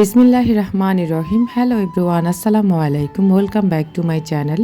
বিসমিল্লাহ রহমান রহিম হ্যালো ইব্রুয়ান আসসালামু আলাইকুম। Welcome back to my channel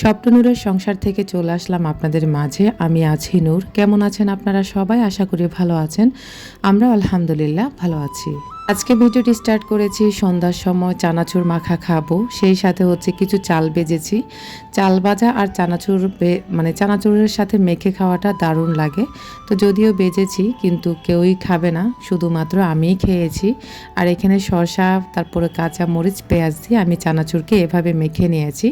স্বপ্ননূরের সংসার থেকে চলে আসলাম আপনাদের মাঝে। আমি আছি নূর। কেমন আছেন আপনারা সবাই? আশা করি ভালো আছেন। আমরা আলহামদুলিল্লাহ ভালো আছি। আজকে ভিডিওটি স্টার্ট করেছি, সন্ধ্যার সময় চানাচুর মাখা খাব, সেই সাথে হচ্ছে কিছু চাল বেজেছি। চাল ভাজা আর চানাচুর মানে চানাচুরের সাথে মেখে খাওয়াটা দারুণ লাগে। তো যদিও বেজেছি, কিন্তু কেউই খাবে না, শুধুমাত্র আমিই খেয়েছি। আর এখানে শসা, তারপরে কাঁচা মরিচ, পেঁয়াজ দিয়ে আমি চানাচুরকে এভাবে মেখে নিয়েছি।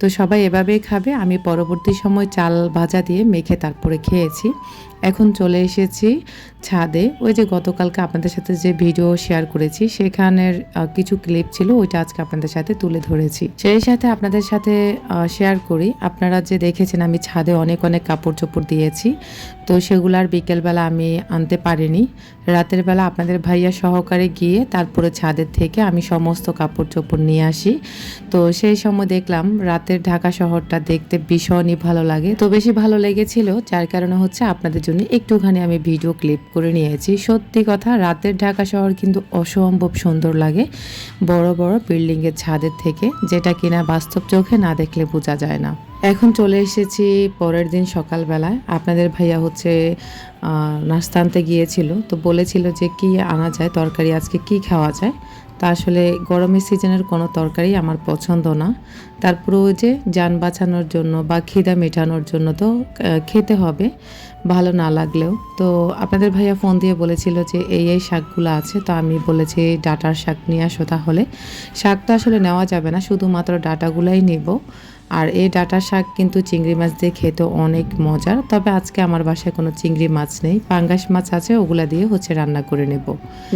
তো সবাই এভাবেই খাবে, আমি পরবর্তী সময় চাল ভাজা দিয়ে মেখে তারপরে খেয়েছি। এখন চলে এসেছি ছাদে, ওই যে গতকালকে আপনাদের সাথে যে ভিডিও শেয়ার করেছি, সেখানের কিছু ক্লিপ ছিল, ওইটা আজকে আপনাদের সাথে তুলে ধরেছি। সেই সাথে আপনাদের সাথে শেয়ার করি। আপনারা যে দেখেছেন, আমি ছাদে অনেক অনেক কাপড় চোপড় দিয়েছি। তো সেগুলার বিকেলবেলা আমি আনতে পারিনি। রাতের বেলা আপনাদের ভাইয়া সহকারে গিয়ে তারপরে ছাদের থেকে আমি সমস্ত কাপড় চোপড় নিয়ে আসি। তো সেই সময় দেখলাম, রাতের ঢাকা শহরটা দেখতে ভীষণই ভালো লাগে। তো বেশি ভালো লেগেছিল, যার কারণে হচ্ছে আপনাদের জন্য একটুখানি আমি ভিডিও ক্লিপ করে নিয়েছি। সত্যি কথা, রাতের ঢাকা শহর কিন্তু অসম্ভব সুন্দর লাগে। বড় বড় বিল্ডিংয়ের ছাদের থেকে, যেটা কিনা বাস্তব চোখে না দেখলে বোঝা যায় না। এখন চলে এসেছি পরের দিন সকালবেলায়। আপনাদের ভাইয়া হচ্ছে নাস্তা আনতে গিয়েছিল, তো বলেছিল যে কি আনা যায়, তরকারি আজকে কি খাওয়া যায়। তা আসলে গরমের সিজনের কোনো তরকারি আমার পছন্দ না। তারপরে ওই যে যান বাঁচানোর জন্য বা খিদা মেটানোর জন্য তো খেতে হবে। ভালো না লাগলেও। তো আপনাদের ভাইয়া ফোন দিয়ে বলেছিল যে, এই এই শাকগুলো আছে। তো আমি বলেছি, ডাটার শাক নিয়ে আসো তাহলে। শাক তো আসলে নেওয়া যাবে না, শুধুমাত্র ডাটাগুলাই নেব। আর এই ডাটা শাক কিন্তু চিংড়ি মাছ দিয়ে খেতে অনেক মজার, তবে আজকে আমার বাসায় কোনো চিংড়ি মাছ নেই। পাঙ্গাস মাছ আছে, ওগুলা দিয়ে হচ্ছে রান্না করে নেব।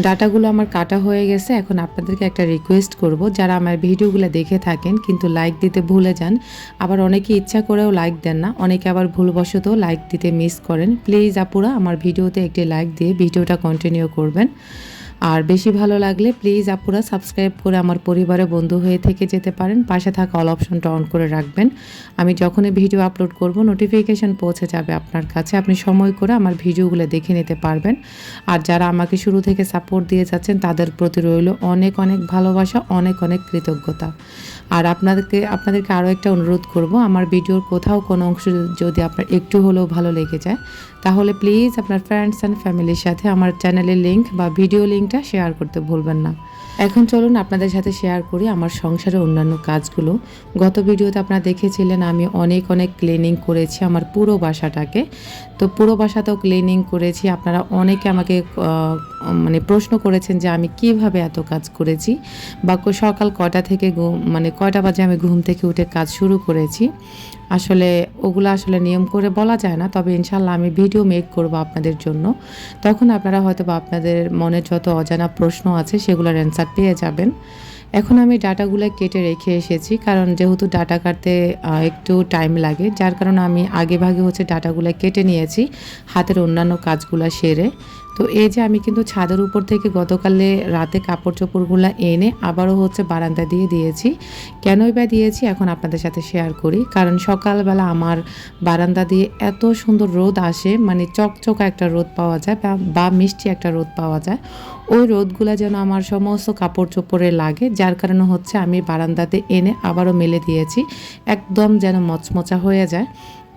ডাটাগুলো আমার কাটা হয়ে গেছে, এখন আপনাদেরকে একটা রিকোয়েস্ট করব। যারা আমার ভিডিওগুলো দেখে থাকেন কিন্তু লাইক দিতে ভুলে যান, আবার অনেকে ইচ্ছা করেও লাইক দেন না, অনেকে আবার ভুলবশত লাইক দিতে মিস করেন। প্লিজ আপুরা, আমার ভিডিওতে একটি লাইক দিয়ে ভিডিওটা কন্টিনিউ করবেন। আর বেশি ভালো লাগলে প্লিজ আপুরা সাবস্ক্রাইব করে আমার পরিবারে বন্ধু হয়ে থেকে যেতে পারেন। পাশে থাকা অল অপশনটা অন করে রাখবেন। আমি যখনই ভিডিও আপলোড করব নোটিফিকেশন পৌঁছে যাবে আপনার কাছে। আপনি সময় করে আমার ভিডিওগুলো দেখে নিতে পারবেন। আর যারা আমাকে শুরু থেকে সাপোর্ট দিয়ে যাচ্ছেন, তাদের প্রতি রইল অনেক অনেক ভালোবাসা, অনেক অনেক কৃতজ্ঞতা। আর আপনাদেরকে আপনাদেরকে আরও একটা অনুরোধ করব, আমার ভিডিওর কোথাও কোনো অংশ যদি আপনার একটু হলেও ভালো লেগে যায়, তাহলে প্লিজ আপনার ফ্রেন্ডস অ্যান্ড ফ্যামিলির সাথে আমার চ্যানেলের লিঙ্ক বা ভিডিও লিঙ্কটা শেয়ার করতে ভুলবেন না। এখন চলুন আপনাদের সাথে শেয়ার করি আমার সংসারের অন্যান্য কাজগুলো। গত ভিডিওতে আপনারা দেখেছিলেন আমি অনেক অনেক ক্লিনিং করেছি আমার পুরো বাসাটাকে। তো পুরো বাসাতেও ক্লিনিং করেছি। আপনারা অনেকে আমাকে মানে প্রশ্ন করেছেন যে আমি কীভাবে এত কাজ করেছি বা সকাল কটা থেকে মানে কয়টা বাজে আমি ঘুম থেকে উঠে কাজ শুরু করেছি। আসলে ওগুলো আসলে নিয়ম করে বলা যায় না, তবে ইনশাল্লাহ আমি ভিডিও মেক করব আপনাদের জন্য। তখন আপনারা হয়তো বা আপনাদের মনে যত অজানা প্রশ্ন আছে সেগুলোর অ্যান্সার পেয়ে যাবেন। এখন আমি ডাটাগুলো কেটে রেখে এসেছি, কারণ যেহেতু ডাটা কাটতে একটু টাইম লাগে, যার কারণে আমি আগে ভাগে হচ্ছে ডাটাগুলো কেটে নিয়েছি হাতের অন্যান্য কাজগুলো সেরে। তো এই যে আমি কিন্তু ছাদের উপর থেকে গতকালে রাতে কাপড় চোপড়গুলো এনে আবারও হচ্ছে বারান্দা দিয়ে দিয়েছি। কেনই বা দিয়েছি এখন আপনাদের সাথে শেয়ার করি। কারণ সকালবেলা আমার বারান্দা দিয়ে এত সুন্দর রোদ আসে মানে চকচকা একটা রোদ পাওয়া যায় বা- মিষ্টি একটা রোদ পাওয়া যায়। ওই রোদগুলো যেন আমার সমস্ত কাপড় চোপড়ে লাগে, যার কারণে হচ্ছে আমি বারান্দাতে এনে আবারও মেলে দিয়েছি। একদম যেন মচমচা হয়ে যায়।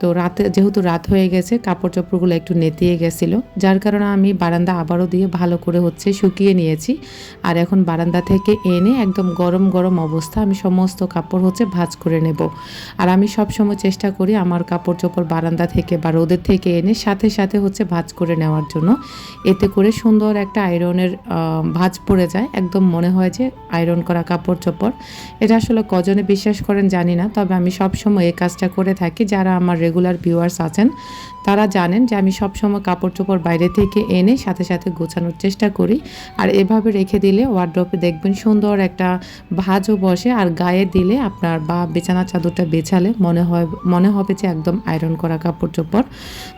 তো রাতে, যেহেতু রাত হয়ে গেছে কাপড় চোপড়গুলো একটু নেতিয়ে গেছিল। যার কারণে আমি বারান্দা আবারও দিয়ে ভালো করে হচ্ছে শুকিয়ে নিয়েছি। আর এখন বারান্দা থেকে এনে একদম গরম গরম অবস্থা আমি সমস্ত কাপড় হচ্ছে ভাঁজ করে নেব। আর আমি সব সময় চেষ্টা করি আমার কাপড় চোপড় বারান্দা থেকে বা রোদের থেকে এনে সাথে সাথে হচ্ছে ভাঁজ করে নেওয়ার জন্য। এতে করে সুন্দর একটা আয়রনের ভাঁজ পড়ে যায়। একদম মনে হয় যে আয়রন করা কাপড় চোপড় এটা আসলে কজনে বিশ্বাস করেন জানি না, তবে আমি সবসময় এই কাজটা করে থাকি। যারা আমার রেগুলার ভিউয়ার্স আছেন, তারা জানেন যে আমি সব সময় কাপড় চোপড় বাইরে থেকে এনে সাথে সাথে গোছানোর চেষ্টা করি। আর এভাবে রেখে দিলে ওয়ার্ড্রপে দেখবেন সুন্দর একটা ভাঁজও বসে, আর গায়ে দিলে আপনার বা বিছানা চাদরটা বেছালে মনে হয়, মনে হবে যে একদম আয়রন করা কাপড় চোপড়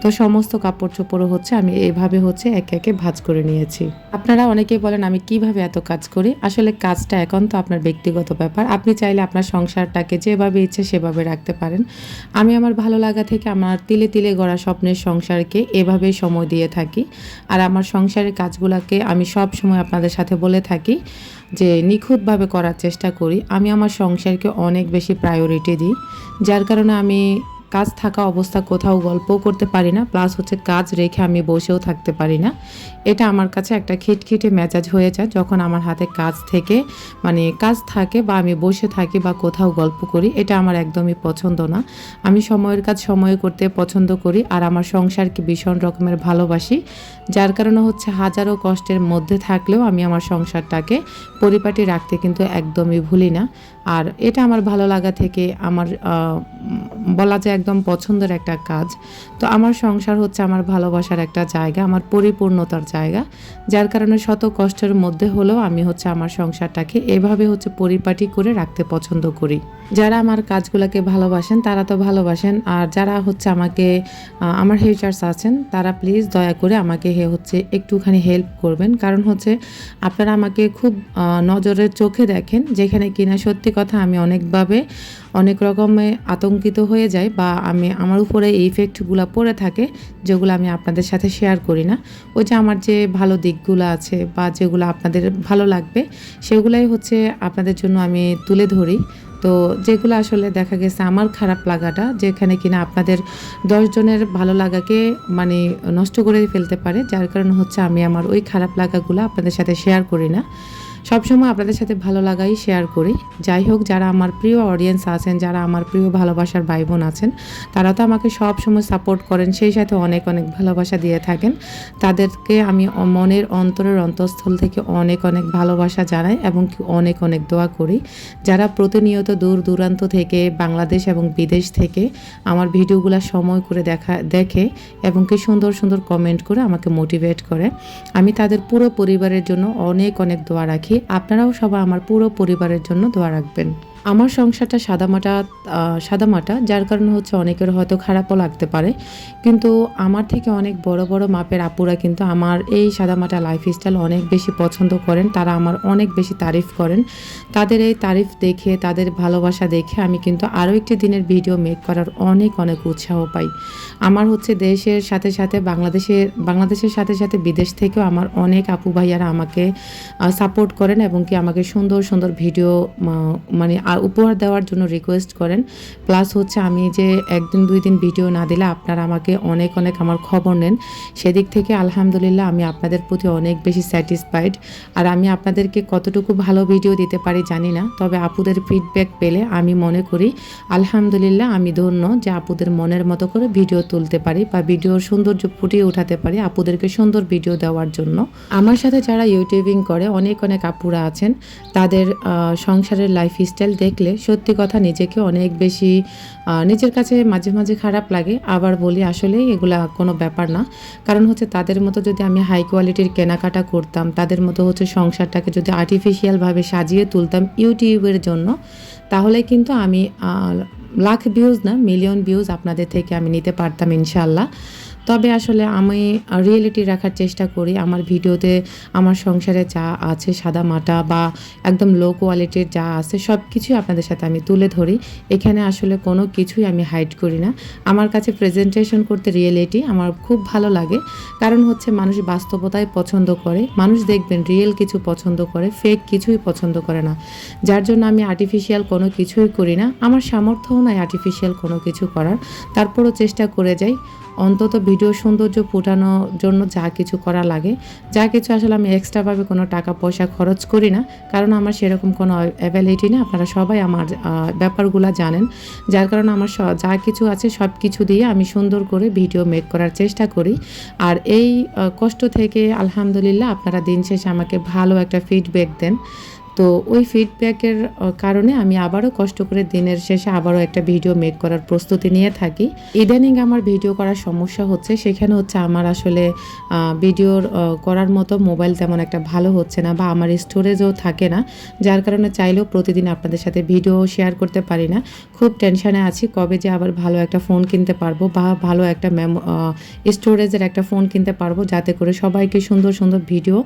তো সমস্ত কাপড় চোপড়ও হচ্ছে, আমি এইভাবে হচ্ছে একে একে ভাঁজ করে নিয়েছি। আপনারা অনেকেই বলেন, আমি কীভাবে এত কাজ করি? আসলে কাজটা এখন তো আপনার ব্যক্তিগত ব্যাপার। আপনি চাইলে আপনার সংসারটাকে যেভাবে ইচ্ছে সেভাবে রাখতে পারেন। আমি আমার ভালো লাগা জায়গা থেকে আমার তিলে তিলে গড়া স্বপ্নের সংসারকে এভাবে সময় দিয়ে থাকি। আর আমার সংসারের কাজগুলোকে আমি সব সময় আপনাদের সাথে বলে থাকি যে নিখুঁতভাবে করার চেষ্টা করি। আমি আমার সংসারকে অনেক বেশি প্রায়োরিটি দিই। যার কারণে আমি কাজ থাকা অবস্থা কোথাও গল্পও করতে পারি না প্লাস হচ্ছে কাজ রেখে আমি বসেও থাকতে পারি না। এটা আমার কাছে একটা খিটখিটে মেজাজ হয়ে যায় যখন আমার হাতে কাজ থেকে মানে কাজ থাকে বা আমি বসে থাকি বা কোথাও গল্প করি, এটা আমার একদমই পছন্দ না। আমি সময়ের কাজ সময়ে করতে পছন্দ করি আর আমার সংসারকে ভীষণ রকমের ভালোবাসি, যার কারণে হচ্ছে হাজারো কষ্টের মধ্যে থাকলেও আমি আমার সংসারটাকে পরিপাটি রাখতে কিন্তু একদমই ভুলি না। আর এটা আমার ভালো লাগা থেকে আমার বলা যায় একদম পছন্দের একটা কাজ। তো আমার সংসার হচ্ছে আমার ভালোবাসার একটা জায়গা, আমার পরিপূর্ণতার জায়গা। যার কারণে শত কষ্টের মধ্যে হলেও আমি হচ্ছে আমার সংসারটাকে এভাবে হচ্ছে পরিপাটি করে রাখতে পছন্দ করি। যারা আমার কাজগুলোকে ভালোবাসেন, তারা তো ভালোবাসেন। আর যারা হচ্ছে আমাকে আমার হেচার্স আছেন, তারা প্লিজ দয়া করে আমাকে হে হচ্ছে একটুখানি হেল্প করবেন। কারণ হচ্ছে আপনারা আমাকে খুব নজরের চোখে দেখেন, যেখানে কিনা সত্যি কথা আমি অনেকভাবে অনেক রকমে আতঙ্কিত হয়ে যাই বা আমি আমার উপরে এই ইফেক্টগুলো পড়ে থাকে, যেগুলো আমি আপনাদের সাথে শেয়ার করি না। ওই যে আমার যে ভালো দিকগুলো আছে বা যেগুলো আপনাদের ভালো লাগবে, সেগুলাই হচ্ছে আপনাদের জন্য আমি তুলে ধরি। তো যেগুলো আসলে দেখা গেছে আমার খারাপ লাগাটা, যেখানে কিনা আপনাদের দশজনের ভালো লাগাকে মানে নষ্ট করে ফেলতে পারে, যার কারণে হচ্ছে আমি আমার ওই খারাপ লাগাগুলো আপনাদের সাথে শেয়ার করি না। সবসময় আপনাদের সাথে ভালো লাগাই শেয়ার করি। যাই হোক, যারা আমার প্রিয় অডিয়েন্স আছেন, যারা আমার প্রিয় ভালোবাসার ভাই বোন আছেন, তারা তো আমাকে সব সময় সাপোর্ট করেন, সেই সাথে অনেক অনেক ভালোবাসা দিয়ে থাকেন। তাদেরকে আমি মনের অন্তরের অন্তঃস্থল থেকে অনেক অনেক ভালোবাসা জানাই এবং অনেক অনেক দোয়া করি। যারা প্রতিনিয়ত দূর দূরান্ত থেকে, বাংলাদেশ এবং বিদেশ থেকে আমার ভিডিওগুলো সময় করে দেখা, দেখে এবং কি সুন্দর সুন্দর কমেন্ট করে আমাকে মোটিভেট করে, আমি তাদের পুরো পরিবারের জন্য অনেক অনেক দোয়া রাখি। আপনারাও সবাই আমার পুরো পরিবারের জন্য দোয়া রাখবেন। আমার সংসারটা সাদামাটা সাদামাটা, যার কারণে হচ্ছে অনেকের হয়তো খারাপও লাগতে পারে। কিন্তু আমার থেকে অনেক বড় বড় মাপের আপুরা কিন্তু আমার এই সাদামাটা লাইফস্টাইল অনেক বেশি পছন্দ করেন। তারা আমার অনেক বেশি তারিফ করেন। তাদের এই তারিফ দেখে, তাদের ভালোবাসা দেখে আমি কিন্তু আরও একটি দিনের ভিডিও মেক করার অনেক অনেক উৎসাহ পাই। আমার হচ্ছে দেশের সাথে সাথে বাংলাদেশের বাংলাদেশের সাথে সাথে বিদেশ থেকেও আমার অনেক আপু ভাইয়ারা আমাকে সাপোর্ট করেন এবং কি আমাকে সুন্দর সুন্দর ভিডিও মানে উপহার দেওয়ার জন্য রিকোয়েস্ট করেন। প্লাস হচ্ছে আমি যে একদিন, দুই দিন ভিডিও না দিলে আপনারা আমাকে অনেক অনেক আমার খবর নেন। সেদিক থেকে আলহামদুলিল্লাহ আমি আপনাদের প্রতি অনেক বেশি স্যাটিসফাইড আর আমি আপনাদেরকে কতটুকু ভালো ভিডিও দিতে পারি জানি না। তবে আপুদের ফিডব্যাক পেলে আমি মনে করি, আলহামদুলিল্লাহ আমি ধন্য যে আপুদের মনের মতো করে ভিডিও তুলতে পারি বা ভিডিওর সৌন্দর্য ফুটিয়ে উঠাতে পারি আপুদেরকে সুন্দর ভিডিও দেওয়ার জন্য। আমার সাথে যারা ইউটিউবিং করে, অনেক অনেক আপুরা আছেন। তাদের সংসারের লাইফস্টাইল দেখলে সত্যি কথা নিজেকে অনেক বেশি নিজের কাছে মাঝে মাঝে খারাপ লাগে। আবার বলি আসলে এগুলা কোনো ব্যাপার না। কারণ হচ্ছে তাদের মতো যদি আমি হাই কোয়ালিটির কেনাকাটা করতাম, তাদের মতো হচ্ছে সংসারটাকে যদি আর্টিফিশিয়ালভাবে সাজিয়ে তুলতাম ইউটিউবের জন্য, তাহলে কিন্তু আমি লাখ ভিউজ না মিলিয়ন ভিউজ আপনাদের থেকে আমি নিতে পারতাম ইনশাল্লাহ তবে আসলে আমি রিয়েলিটি রাখার চেষ্টা করি। আমার ভিডিওতে আমার সংসারে যা আছে, সাদা মাটা বা একদম লো কোয়ালিটির যা আছে সব কিছুই আপনাদের সাথে আমি তুলে ধরি। এখানে আসলে কোনো কিছুই আমি হাইড করি না। আমার কাছে প্রেজেন্টেশন করতে রিয়েলিটি আমার খুব ভালো লাগে। কারণ হচ্ছে মানুষ বাস্তবতায় পছন্দ করে। মানুষ দেখবেন রিয়েল কিছু পছন্দ করে ফেক কিছুই পছন্দ করে না। যার জন্য আমি আর্টিফিশিয়াল কোনো কিছুই করি না। আমার সামর্থ্যও নাই আর্টিফিশিয়াল কোনো কিছু করার। তারপরও চেষ্টা করে যাই। অন্তত ভিডিও সৌন্দর্য ফুটানোর জন্য যা কিছু করা লাগে। যা কিছু আসলে আমি এক্সট্রাভাবে কোনো টাকা, পয়সা খরচ করি না, কারণ আমার সেরকম কোনো অ্যাভেলিটি না আপনারা সবাই আমার ব্যাপারগুলো জানেন। যার কারণে আমার যা কিছু আছে সব কিছু দিয়ে আমি সুন্দর করে ভিডিও মেক করার চেষ্টা করি। আর এই কষ্ট থেকে আলহামদুলিল্লাহ আপনারা দিন শেষে আমাকে ভালো একটা ফিডব্যাক দেন। তো ওই ফিডব্যাকের কারণে আমি আবারও কষ্ট করে দিনের শেষে আবারও একটা ভিডিও মেক করার প্রস্তুতি নিয়ে থাকি। ইদানিং আমার ভিডিও করার সমস্যা হচ্ছে, সেখানে হচ্ছে আমার আসলে ভিডিওর করার মতো মোবাইল তেমন একটা ভালো হচ্ছে না বা আমার স্টোরেজও থাকে না। যার কারণে চাইলেও প্রতিদিন আপনাদের সাথে ভিডিও শেয়ার করতে পারি না। খুব টেনশানে আছি, কবে যে আবার ভালো একটা ফোন কিনতে পারব বা ভালো একটা মেমো স্টোরেজের একটা ফোন কিনতে পারব, যাতে করে সবাইকে সুন্দর সুন্দর ভিডিও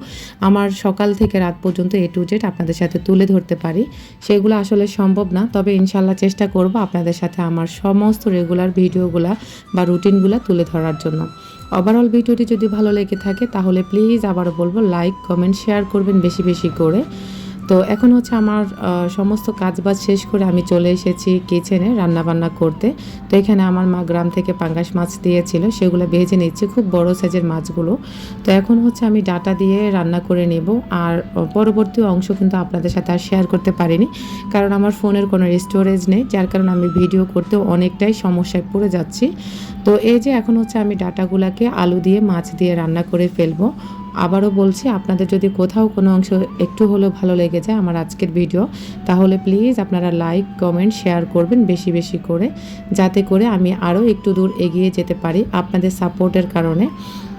আমার সকাল থেকে রাত পর্যন্ত এ টু জেড আপনাদের আপনাদের সাথে তুলে ধরতে পারি। সেগুলো আসলে সম্ভব না। তবে ইনশাল্লাহ চেষ্টা করব আপনাদের সাথে আমার সমস্ত রেগুলার ভিডিওগুলা বা রুটিনগুলো তুলে ধরার জন্য। ওভারঅল ভিডিওটি যদি ভালো লেগে থাকে, তাহলে প্লিজ আবারও বলব লাইক কমেন্ট শেয়ার করবেন বেশি বেশি করে। তো এখন হচ্ছে আমার সমস্ত কাজ বাজ শেষ করে আমি চলে এসেছি কিচেনে রান্নাবান্না করতে। তো এখানে আমার মা গ্রাম থেকে পাঙ্গাস মাছ দিয়েছিল, সেগুলো ভেজে নিচ্ছি, খুব বড় সাইজের মাছগুলো। তো এখন হচ্ছে আমি ডাটা দিয়ে রান্না করে নেব, আর পরবর্তী অংশ কিন্তু আপনাদের সাথে আর শেয়ার করতে পারিনি, কারণ আমার ফোনের কোনো স্টোরেজ নেই, যার কারণে আমি ভিডিও করতেও অনেকটাই সমস্যায় পড়ে যাচ্ছি। তো এই যে এখন হচ্ছে আমি ডাটাগুলাকে আলু দিয়ে, মাছ দিয়ে রান্না করে ফেলব আবারও বলছি, আপনাদের যদি কোথাও কোনো অংশ একটু হলেও ভালো লেগে যায় আমার আজকের ভিডিও, তাহলে প্লিজ আপনারা লাইক কমেন্ট শেয়ার করবেন বেশি বেশি করে, যাতে করে আমি আরও একটু দূর এগিয়ে যেতে পারি আপনাদের সাপোর্টের কারণে।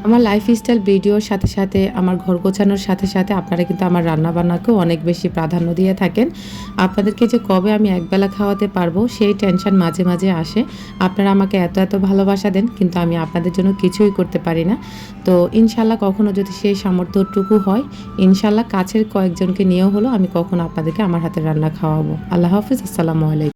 আমার লাইফস্টাইল ভিডিওর সাথে সাথে, আমার ঘর গোছানোর সাথে সাথে আপনারা কিন্তু আমার রান্নাবান্নাকেও অনেক বেশি প্রাধান্য দিয়ে থাকেন। আপনাদেরকে যে কবে আমি একবেলা খাওয়াতে পারব, সেই টেনশন মাঝে মাঝে আসে। আপনারা আমাকে এত এত ভালোবাসা দেন, কিন্তু আমি আপনাদের জন্য কিছুই করতে পারি না। তো ইনশাল্লাহ কখনও যদি সেই সামর্থ্যটুকু হয় ইনশাল্লাহ কাছের কয়েকজনকে নিয়েও হলো আমি কখনো আপনাদেরকে আমার হাতে রান্না খাওয়াবো। আল্লাহ হাফিজ, আসসালামু আলাইকুম।